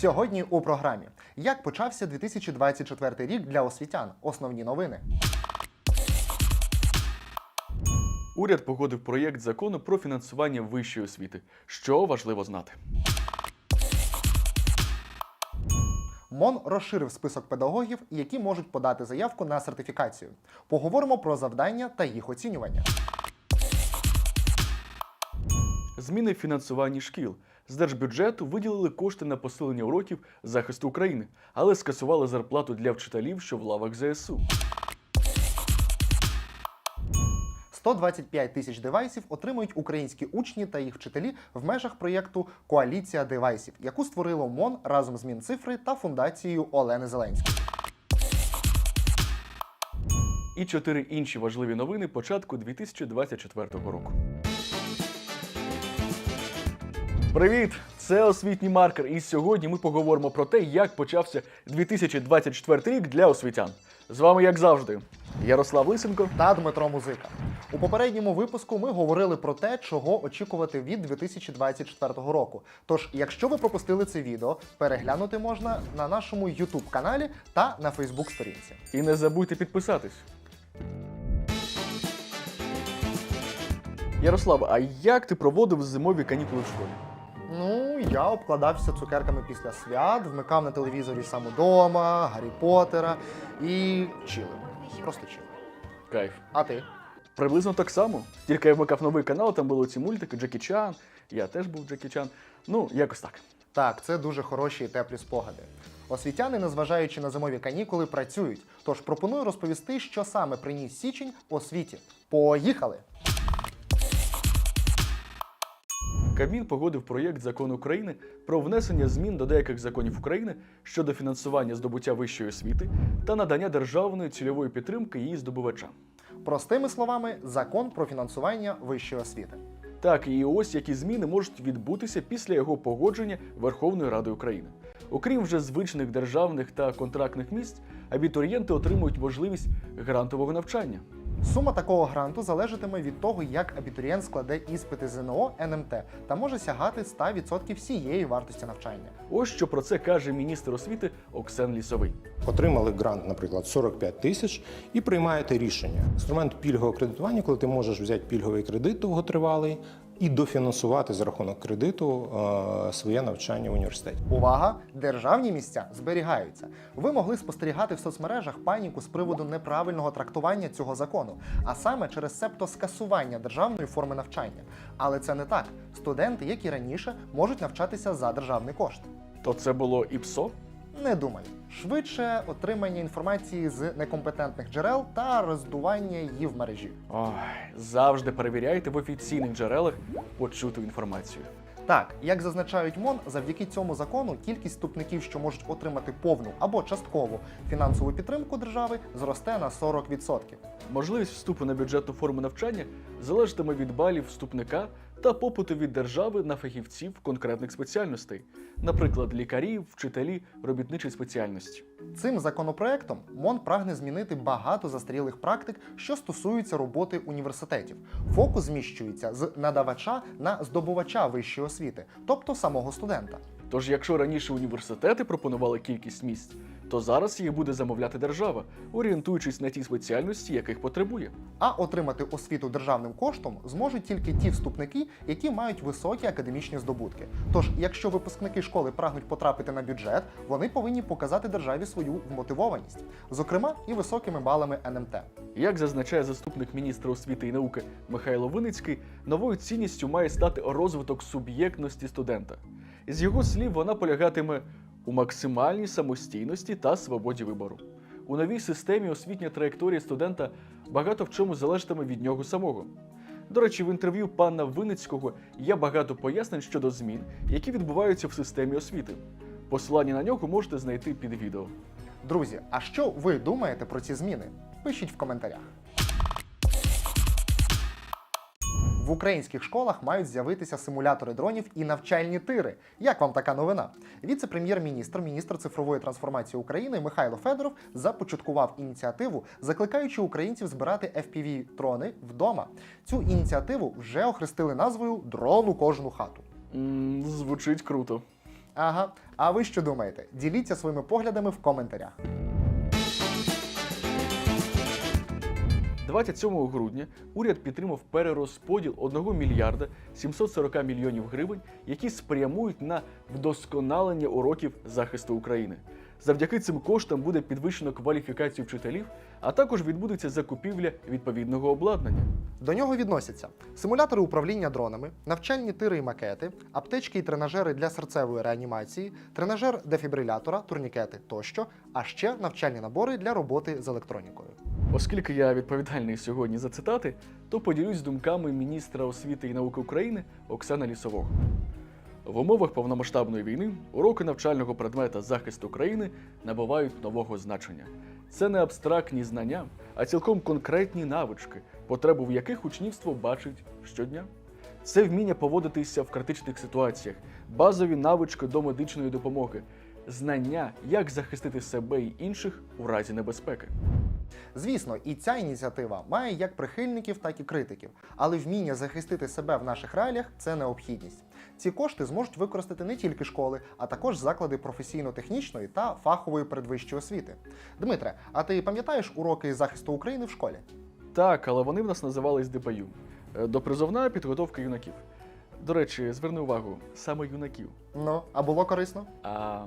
Сьогодні у програмі як почався 2024 рік для освітян. Основні новини. Уряд погодив проєкт закону про фінансування вищої освіти. Що важливо знати? МОН розширив список педагогів, які можуть подати заявку на сертифікацію. Поговоримо про завдання та їх оцінювання. Зміни в фінансуванні шкіл. З держбюджету виділили кошти на посилення уроків захисту України, але скасували зарплату для вчителів, що в лавах ЗСУ. 125 тисяч девайсів отримують українські учні та їх вчителі в межах проєкту Коаліція девайсів, яку створило МОН разом з Мінцифри та фундацією Олени Зеленської. І чотири інші важливі новини початку 2024 року. Привіт! Це освітній маркер. І сьогодні ми поговоримо про те, як почався 2024 рік для освітян. З вами, як завжди, Ярослав Лисенко. та Дмитро Музика. У попередньому випуску ми говорили про те, чого очікувати від 2024 року. Тож, якщо ви пропустили це відео, переглянути можна на нашому YouTube каналі та на Facebook сторінці. І не забудьте підписатись. Ярослав, а як ти проводив зимові канікули в школі? Ну, я обкладався цукерками після свят, вмикав на телевізорі сам удома, Гаррі Поттера і чилив. Просто чилив. Кайф. А ти? Приблизно так само. Тільки я вмикав новий канал, там були ці мультики, Джекі Чан. Я теж був Джекі Чан. Ну, якось так. Так, це дуже хороші і теплі спогади. Освітяни, незважаючи на зимові канікули, працюють. Тож пропоную розповісти, що саме приніс січень освіті. Поїхали! Кабмін погодив проєкт закону України про внесення змін до деяких законів України щодо фінансування здобуття вищої освіти та надання державної цільової підтримки її здобувачам. Простими словами, закон про фінансування вищої освіти. Так, і ось які зміни можуть відбутися після його погодження Верховною Радою України. Окрім вже звичних державних та контрактних місць, абітурієнти отримують можливість грантового навчання. Сума такого гранту залежатиме від того, як абітурієнт складе іспити ЗНО НМТ та може сягати 100% всієї вартості навчання. Ось що про це каже міністр освіти Оксен Лісовий. Отримали грант, наприклад, 45 тисяч, і приймаєте рішення. Інструмент пільгового кредитування, коли ти можеш взяти пільговий кредит довготривалий і дофінансувати за рахунок кредиту е, своє навчання в університеті. Увага! Державні місця зберігаються. Ви могли спостерігати в соцмережах паніку з приводу неправильного трактування цього закону, а саме через септо скасування державної форми навчання. Але це не так. Студенти, як і раніше, можуть навчатися за державний кошт. То це було ІПСО? Не думаю. Швидше отримання інформації з некомпетентних джерел та роздування її в мережі. Ой, завжди перевіряйте в офіційних джерелах почуту інформацію. Так, як зазначають МОН, завдяки цьому закону кількість вступників, що можуть отримати повну або часткову фінансову підтримку держави, зросте на 40%. Можливість вступу на бюджетну форму навчання залежатиме від балів вступника та попиту від держави на фахівців конкретних спеціальностей, наприклад, лікарі, вчителі, робітничої спеціальності. Цим законопроектом МОН прагне змінити багато застарілих практик, що стосуються роботи університетів. Фокус зміщується з надавача на здобувача вищої освіти, тобто самого студента. Тож, якщо раніше університети пропонували кількість місць, то зараз їх буде замовляти держава, орієнтуючись на ті спеціальності, яких потребує. А отримати освіту державним коштом зможуть тільки ті вступники, які мають високі академічні здобутки. Тож, якщо випускники школи прагнуть потрапити на бюджет, вони повинні показати державі свою вмотивованість, зокрема і високими балами НМТ. Як зазначає заступник міністра освіти і науки Михайло Виницький, новою цінністю має стати розвиток суб'єктності студента. З його слів, вона полягатиме у максимальній самостійності та свободі вибору. У новій системі освітня траєкторія студента багато в чому залежатиме від нього самого. До речі, в інтерв'ю пана Виницького є багато пояснень щодо змін, які відбуваються в системі освіти. Посилання на нього можете знайти під відео. Друзі, а що ви думаєте про ці зміни? Пишіть в коментарях. В українських школах мають з'явитися симулятори дронів і навчальні тири. Як вам така новина? Віце-прем'єр-міністр, міністр цифрової трансформації України Михайло Федоров започаткував ініціативу, закликаючи українців збирати fpv трони вдома. Цю ініціативу вже охрестили назвою Дрон у кожну хату. звучить круто. Ага. А ви що думаєте? Діліться своїми поглядами в коментарях. 27 грудня уряд підтримав перерозподіл 1 мільярда 740 мільйонів гривень, які спрямують на вдосконалення уроків захисту України. Завдяки цим коштам буде підвищено кваліфікацію вчителів, а також відбудеться закупівля відповідного обладнання. До нього відносяться симулятори управління дронами, навчальні тири і макети, аптечки і тренажери для серцевої реанімації, тренажер дефібрилятора, турнікети тощо, а ще навчальні набори для роботи з електронікою. Оскільки я відповідальний сьогодні за цитати, то поділюсь думками міністра освіти і науки України Оксана Лісового. В умовах повномасштабної війни уроки навчального предмета захисту країни набувають нового значення. Це не абстрактні знання, а цілком конкретні навички, потребу в яких учнівство бачить щодня. Це вміння поводитися в критичних ситуаціях, базові навички до медичної допомоги, знання, як захистити себе і інших у разі небезпеки. Звісно, і ця ініціатива має як прихильників, так і критиків, але вміння захистити себе в наших реаліях це необхідність. Ці кошти зможуть використати не тільки школи, а також заклади професійно-технічної та фахової передвищої освіти. Дмитре, а ти пам'ятаєш уроки захисту України в школі? Так, але вони в нас називались ДПЮ. Е, Допризовна підготовка юнаків. До речі, зверни увагу, саме юнаків. Ну, а було корисно? А,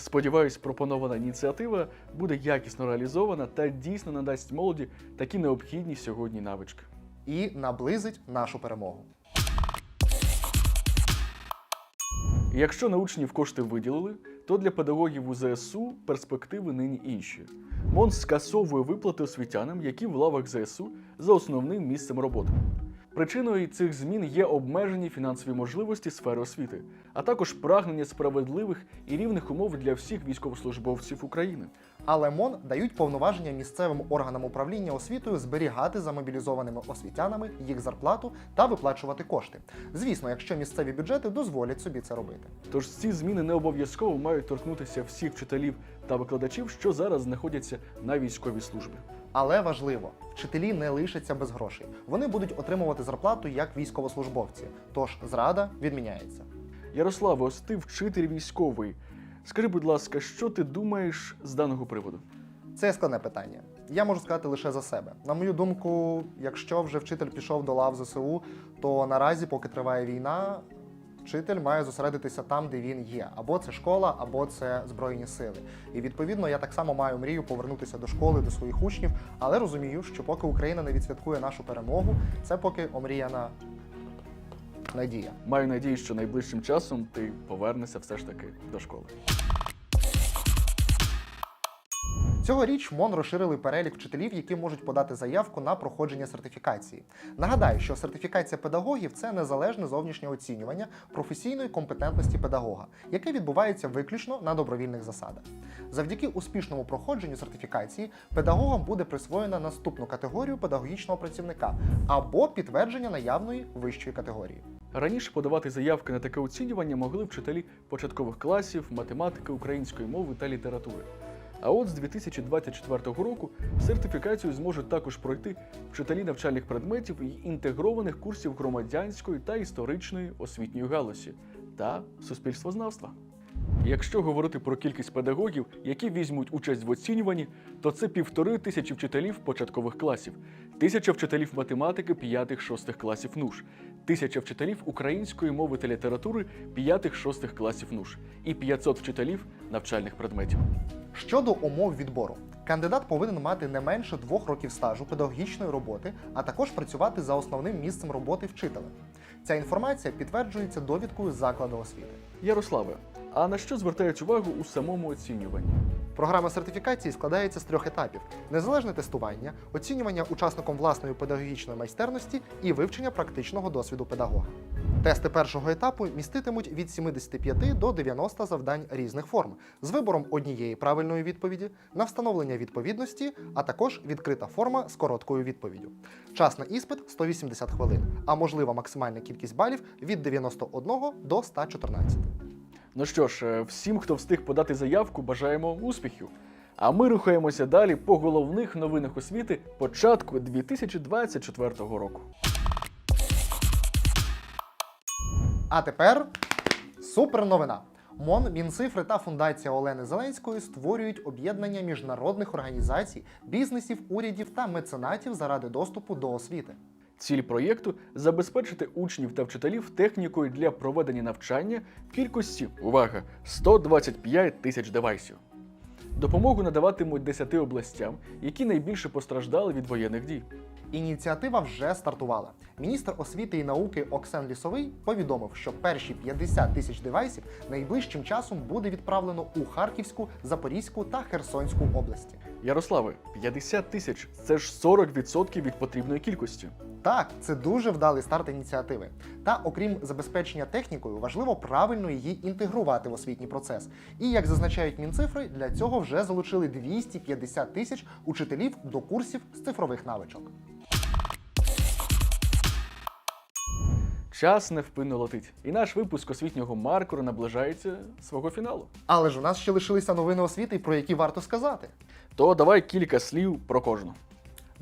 сподіваюсь, пропонована ініціатива буде якісно реалізована та дійсно надасть молоді такі необхідні сьогодні навички. І наблизить нашу перемогу. Якщо на учнів кошти виділили, то для педагогів у ЗСУ перспективи нині інші. МОН скасовує виплати освітянам, які в лавах ЗСУ за основним місцем роботи. Причиною цих змін є обмежені фінансові можливості сфери освіти, а також прагнення справедливих і рівних умов для всіх військовослужбовців України. Але МОН дають повноваження місцевим органам управління освітою зберігати за мобілізованими освітянами їх зарплату та виплачувати кошти. Звісно, якщо місцеві бюджети дозволять собі це робити. Тож ці зміни не обов'язково мають торкнутися всіх вчителів та викладачів, що зараз знаходяться на військовій службі. Але важливо, вчителі не лишаться без грошей. Вони будуть отримувати зарплату як військовослужбовці. Тож зрада відміняється. Ярославе, ось ти вчитель військовий. Скажи, будь ласка, що ти думаєш з даного приводу? Це складне питання. Я можу сказати лише за себе. На мою думку, якщо вже вчитель пішов до лав ЗСУ, то наразі, поки триває війна, вчитель має зосередитися там, де він є. Або це школа, або це збройні сили. І відповідно я так само маю мрію повернутися до школи, до своїх учнів, але розумію, що поки Україна не відсвяткує нашу перемогу, це поки омріяна надія. Маю надію, що найближчим часом ти повернешся все ж таки до школи. Цьогоріч МОН розширили перелік вчителів, які можуть подати заявку на проходження сертифікації. Нагадаю, що сертифікація педагогів це незалежне зовнішнє оцінювання професійної компетентності педагога, яке відбувається виключно на добровільних засадах. Завдяки успішному проходженню сертифікації педагогам буде присвоєна наступну категорію педагогічного працівника або підтвердження наявної вищої категорії. Раніше подавати заявки на таке оцінювання могли вчителі початкових класів, математики, української мови та літератури. А от з 2024 року сертифікацію зможуть також пройти вчителі навчальних предметів і інтегрованих курсів громадянської та історичної освітньої галузі та суспільствознавства. Якщо говорити про кількість педагогів, які візьмуть участь в оцінюванні, то це півтори тисячі вчителів початкових класів, тисяча вчителів математики 5-6 класів НУШ, тисяча вчителів української мови та літератури 5-6 класів НУШ і 500 вчителів навчальних предметів. Щодо умов відбору, кандидат повинен мати не менше двох років стажу педагогічної роботи, а також працювати за основним місцем роботи вчителем. Ця інформація підтверджується довідкою закладу освіти. Ярославе, а на що звертають увагу у самому оцінюванні? Програма сертифікації складається з трьох етапів: незалежне тестування, оцінювання учасником власної педагогічної майстерності і вивчення практичного досвіду педагога. Тести першого етапу міститимуть від 75 до 90 завдань різних форм з вибором однієї правильної відповіді на встановлення відповідності, а також відкрита форма з короткою відповіддю. Час на іспит 180 хвилин, а можлива максимальна кількість балів від 91 до 114. Ну що ж, е, всім, хто встиг подати заявку, бажаємо успіхів. А ми рухаємося далі по головних новинах освіти початку 2024 року. А тепер Супер новина! МОН, Мінцифри та фундація Олени Зеленської створюють об'єднання міжнародних організацій, бізнесів, урядів та меценатів заради доступу до освіти. Ціль проєкту забезпечити учнів та вчителів технікою для проведення навчання кількості увага 125 тисяч девайсів. Допомогу надаватимуть 10 областям, які найбільше постраждали від воєнних дій. Ініціатива вже стартувала. Міністр освіти і науки Оксен Лісовий повідомив, що перші 50 тисяч девайсів найближчим часом буде відправлено у Харківську, Запорізьку та Херсонську області. Ярославе, 50 тисяч це ж 40% від потрібної кількості. Так, це дуже вдалий старт ініціативи. Та окрім забезпечення технікою, важливо правильно її інтегрувати в освітній процес. І як зазначають мінцифри, для цього вже залучили 250 тисяч учителів до курсів з цифрових навичок. Час невпинно летить, і наш випуск освітнього маркеру наближається свого фіналу. Але ж у нас ще лишилися новини освіти, про які варто сказати. То давай кілька слів про кожну.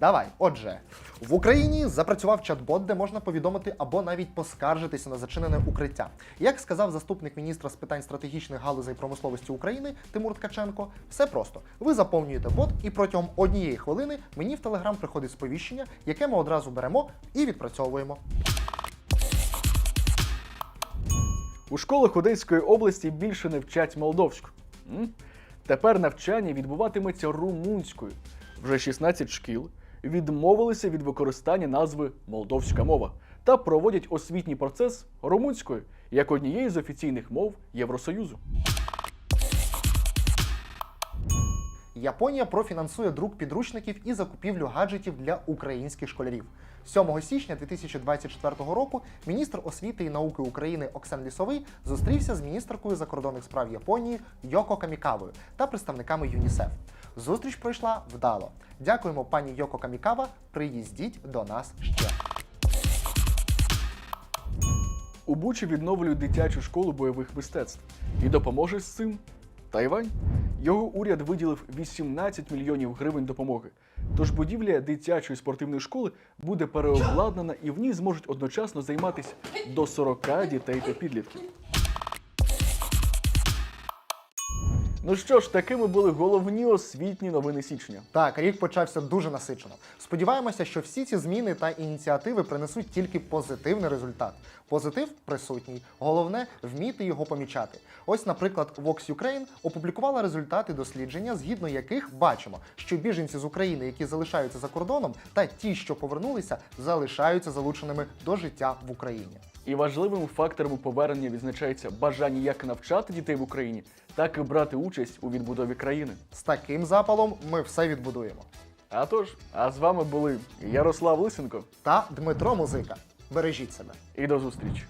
Давай, отже, в Україні запрацював чат-бот, де можна повідомити або навіть поскаржитися на зачинене укриття. Як сказав заступник міністра з питань стратегічних галузей промисловості України Тимур Ткаченко, все просто. Ви заповнюєте бот, і протягом однієї хвилини мені в Телеграм приходить сповіщення, яке ми одразу беремо і відпрацьовуємо. У школах Одеської області більше не вчать молдовську. Тепер навчання відбуватиметься румунською. Вже 16 шкіл відмовилися від використання назви молдовська мова та проводять освітній процес румунською як однієї з офіційних мов Євросоюзу. Японія профінансує друк підручників і закупівлю гаджетів для українських школярів. 7 січня 2024 року міністр освіти і науки України Оксан Лісовий зустрівся з міністеркою закордонних справ Японії Йоко Камікавою та представниками ЮНІСЕФ. Зустріч пройшла вдало. Дякуємо пані Йоко Камікава. Приїздіть до нас ще. У Бучі відновлюють дитячу школу бойових мистецтв і допоможе з цим Тайвань. Його уряд виділив 18 мільйонів гривень допомоги. Тож будівля дитячої спортивної школи буде переобладнана і в ній зможуть одночасно займатися до 40 дітей та підлітків. Ну що ж, такими були головні освітні новини січня. Так, рік почався дуже насичено. Сподіваємося, що всі ці зміни та ініціативи принесуть тільки позитивний результат. Позитив присутній. Головне вміти його помічати. Ось, наприклад, Vox Ukraine опублікувала результати дослідження, згідно яких бачимо, що біженці з України, які залишаються за кордоном, та ті, що повернулися, залишаються залученими до життя в Україні. І важливим фактором повернення відзначається бажання як навчати дітей в Україні, так і брати участь у відбудові країни. З таким запалом ми все відбудуємо. А тож, а з вами були Ярослав Лисенко Та Дмитро Музика. Бережіть себе. і до зустрічі!